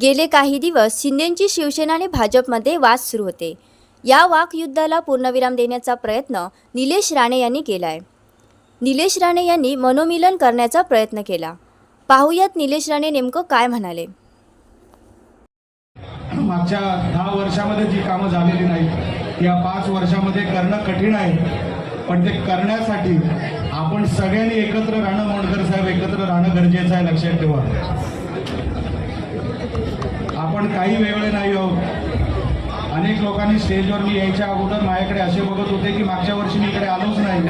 गेले काही दिवस शिंदेंची शिवसेना आणि भाजपमध्ये वाद सुरू होते. या वाकयुद्धाला पूर्णविराम देण्याचा प्रयत्न निलेश राणे यांनी केला आहे निलेश राणे यांनी मनोमिलन करण्याचा प्रयत्न केला. पाहुयात निलेश राणे नेमकं काय म्हणाले. मागच्या दहा वर्षामध्ये जी कामं झालेली नाहीत या पाच वर्षामध्ये करणं कठीण आहे. पण ते करण्यासाठी आपण सगळ्यांनी एकत्र राहणं मोडकर साहेब एकत्र राहणं गरजेचं आहे लक्षात ठेवा. आपण काही वेगळे नाही आहोत. अनेक लोकांनी स्टेजवर मी यायच्या अगोदर माझ्याकडे असे बघत होते की मागच्या वर्षी मी इकडे आलोच नाही.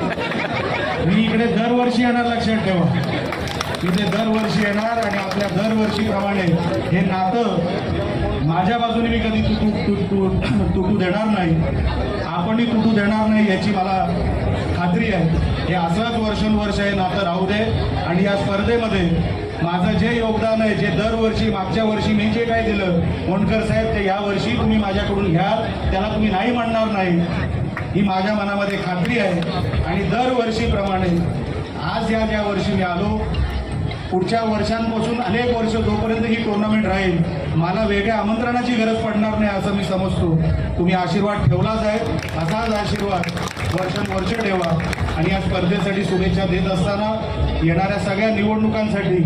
मी इकडे दरवर्षी येणार लक्षात ठेवा. इथे दरवर्षी येणार आणि आपल्या दरवर्षीप्रमाणे हे नातं माझ्या बाजूने मी कधी तुटू तुटू तुटू देणार नाही. आपणही तुटू देणार नाही याची मला खात्री आहे. हे असंच वर्षानुवर्ष हे नातं राहू दे आणि या स्पर्धेमध्ये माझं जे योगदान आहे जे दरवर्षी मागच्या वर्षी मी जे काय दिलं मोंडकर साहेब ते यावर्षी तुम्ही माझ्याकडून घ्याल त्याला तुम्ही नाही म्हणणार नाही. ही माझ्या मनामध्ये खात्री आहे. आणि दरवर्षीप्रमाणे आज या ज्या वर्षी मी आलो पुढच्या वर्षांपासून अनेक वर्ष जोपर्यंत ही टुर्नामेंट राहील मला वेगळ्या आमंत्रणाची गरज पडणार नाही असं मी समजतो. तुम्ही आशीर्वाद ठेवलाच आहे असाच आशीर्वाद वर्षानुवर्ष ठेवा. आणि या स्पर्धेसाठी शुभेच्छा देत असताना येणाऱ्या सगळ्या निवडणुकांसाठी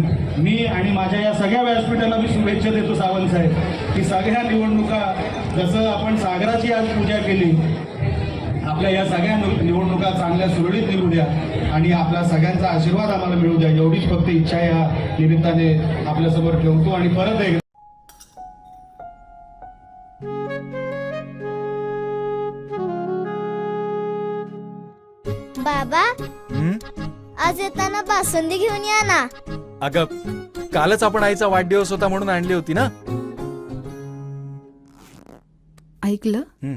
मी आणि माझ्या या सगळ्या व्यासपीठाला मी शुभेच्छा देतो सावंत साहेब. की सगळ्या निवडणुका जसं आपण सागराची आज पूजा केली आपल्या या सगळ्या निव- निवडणुका चांगल्या सुरळीत निघू द्या आणि आपला सगळ्यांचा आशीर्वाद आम्हाला मिळू द्या एवढीच फक्त इच्छा या निमित्ताने आपल्यासमोर ठेवतो आणि परत एकदा बाबा हं? आज येताना बासुंदी घेऊन या ना अगं कालच आपण आईचा वाढदिवस होता म्हणून आणली होती ना ऐकलं हं.